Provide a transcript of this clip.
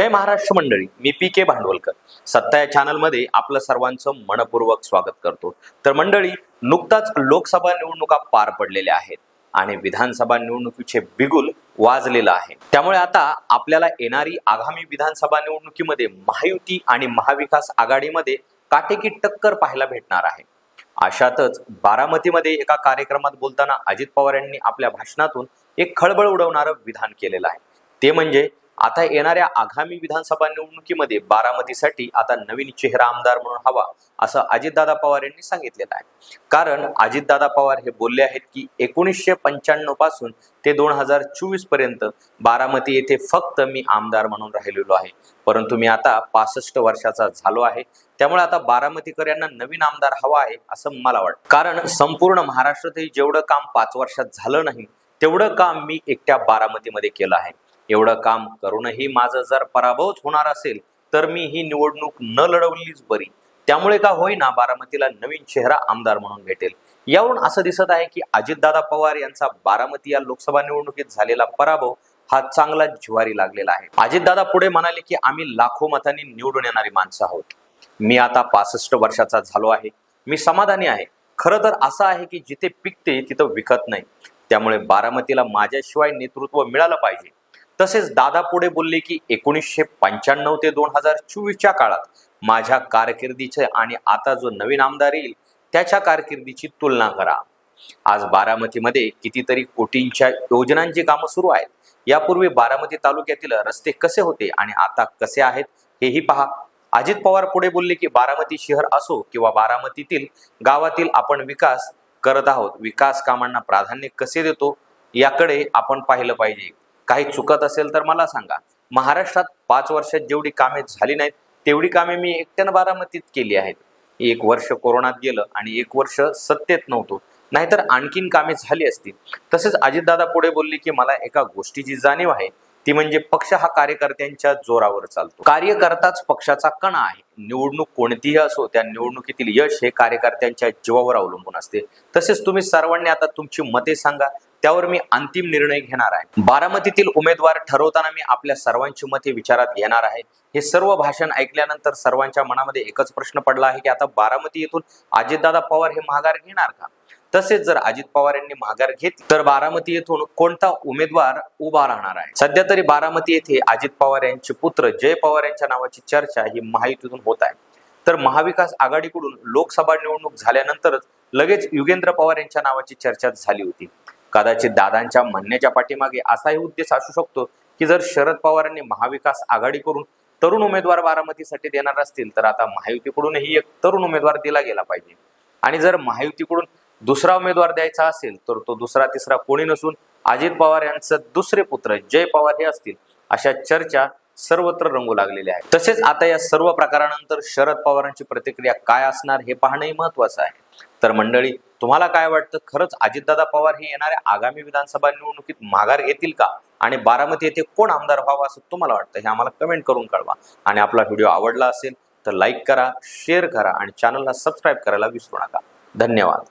हे महाराष्ट्र मंडळी मी पी के भांडवलकर. सत्ता या चॅनलमध्ये आपलं सर्वांचं मनपूर्वक स्वागत करतो. तर मंडळी नुकताच लोकसभा निवडणुका पार पडलेल्या आहेत आणि विधानसभा निवडणुकीचे बिगुल वाजलेलं आहे. त्यामुळे आता आपल्याला येणारी आगामी विधानसभा निवडणुकीमध्ये महायुती आणि महाविकास आघाडीमध्ये काटेकी टक्कर पाहायला भेटणार आहे. अशातच बारामतीमध्ये एका कार्यक्रमात बोलताना अजित पवार यांनी आपल्या भाषणातून एक खळबळ उडवणारं विधान केलेलं आहे. ते म्हणजे आता येणाऱ्या आगामी विधानसभा निवडणुकीमध्ये बारामतीसाठी आता नवीन चेहरा आमदार म्हणून हवा असं अजितदादा पवार यांनी सांगितलेलं आहे. कारण अजितदादा पवार हे बोलले आहेत की एकोणीसशे पंच्याण्णवपासून ते दोन हजार चोवीसपर्यंत बारामती येथे फक्त मी आमदार म्हणून राहिलेलो आहे. परंतु मी आता पासष्ट वर्षाचा झालो आहे. त्यामुळे आता बारामतीकर यांना नवीन आमदार हवा आहे असं मला वाटतं. कारण संपूर्ण महाराष्ट्रातही जेवढं काम पाच वर्षात झालं नाही तेवढं काम मी एकट्या बारामतीमध्ये केलं आहे. एवढं काम करूनही माझं जर पराभवच होणार असेल तर मी ही निवडणूक न लढवलीच बरी. त्यामुळे का होईना बारामतीला नवीन चेहरा आमदार म्हणून भेटेल. यावरून असं दिसत आहे की अजितदादा पवार यांचा बारामती या लोकसभा निवडणुकीत झालेला पराभव हा चांगला जिवारी लागलेला आहे. अजितदादा पुढे म्हणाले की आम्ही लाखो मतांनी निवडून येणारी माणसं आहोत. मी आता पासष्ट वर्षाचा झालो आहे. मी समाधानी आहे. खरं तर असं आहे की जिथे पिकते तिथं विकत नाही. त्यामुळे बारामतीला माझ्याशिवाय नेतृत्व मिळालं पाहिजे. तसेच दादा पुढे बोलले की एकोणीसशे पंच्याण्णव ते दोन हजार चोवीसच्या काळात माझ्या कारकिर्दीचे आणि आता जो नवीन आमदार येईल त्याच्या कारकिर्दीची तुलना करा. आज बारामतीमध्ये कितीतरी कोटींच्या योजनांची कामं सुरू आहेत. यापूर्वी बारामती तालुक्यातील रस्ते कसे होते आणि आता कसे आहेत हेही पहा. अजित पवार पुढे बोलले की बारामती शहर असो किंवा बारामतीतील गावातील आपण विकास करत आहोत विकास कामांना प्राधान्य कसे देतो याकडे आपण पाहिलं पाहिजे. काही चुकत असेल तर मला सांगा. महाराष्ट्रात पाच वर्षात जेवढी कामे झाली नाहीत तेवढी कामे मी एकट्यानं बारामतीत केली आहेत. एक वर्ष कोरोनात गेलं आणि एक वर्ष सत्तेत नव्हतो. नाहीतर आणखीन कामे झाली असतील. तसेच अजितदादा पुढे बोलले की मला एका गोष्टीची जाणीव आहे. ती म्हणजे पक्ष हा कार्यकर्त्यांच्या जोरावर चालतो. कार्यकर्ताच पक्षाचा कणा आहे. निवडणूक कोणतीही असो त्या निवडणुकीतील यश हे कार्यकर्त्यांच्या जीवावर अवलंबून असते. तसेच तुम्ही सर्वांनी आता तुमची मते सांगा. त्यावर मी अंतिम निर्णय घेणार आहे. बारामतीतील उमेदवार ठरवताना मी आपल्या सर्वांची मते विचारात घेणार आहे. हे सर्व भाषण ऐकल्यानंतर सर्वांच्या मनामध्ये एकच प्रश्न पडला आहे की आता बारामती येथून अजितदादा पवार हे माघार घेणार का? तसेच जर अजित पवार यांनी माघार घेतली तर बारामती येथून कोणता उमेदवार उभा राहणार आहे? सध्या तरी बारामती येथे अजित पवार यांचे पुत्र जय पवार यांच्या नावाची चर्चा ही महायुतीतून होत आहे. तर महाविकास आघाडीकडून लोकसभा निवडणूक झाल्यानंतरच लगेच युगेंद्र पवार यांच्या नावाची चर्चा झाली होती. कदाचित दादांच्या म्हणण्याच्या पाठीमागे असाही उद्देश असू शकतो की जर शरद पवारांनी महाविकास आघाडी करून तरुण उमेदवार बारामतीसाठी देणार असतील तर आता महायुतीकडूनही एक तरुण उमेदवार दिला गेला पाहिजे. आणि जर महायुतीकडून दुसरा उमेदवार द्यायचा असेल तर तो दुसरा तिसरा कोणी नसून अजित पवार यांचं दुसरे पुत्र जय पवार हे असतील अशा चर्चा सर्वत्र रंगू लागलेल्या आहेत. तसेच आता या सर्व प्रकारानंतर शरद पवारांची प्रतिक्रिया काय असणार हे पाहणंही महत्वाचं आहे. तर मंडळी तुम्हाला काय वाटतं? खरंच अजितदादा पवार हे येणाऱ्या आगामी विधानसभा निवडणुकीत माघार घेतील का? आणि बारामती येथे कोण आमदार व्हावा असं तुम्हाला वाटतं? हे आम्हाला कमेंट करून कळवा. आणि आपला व्हिडिओ आवडला असेल तर लाईक करा शेअर करा आणि चॅनलला सबस्क्राईब करायला विसरू नका. धन्यवाद.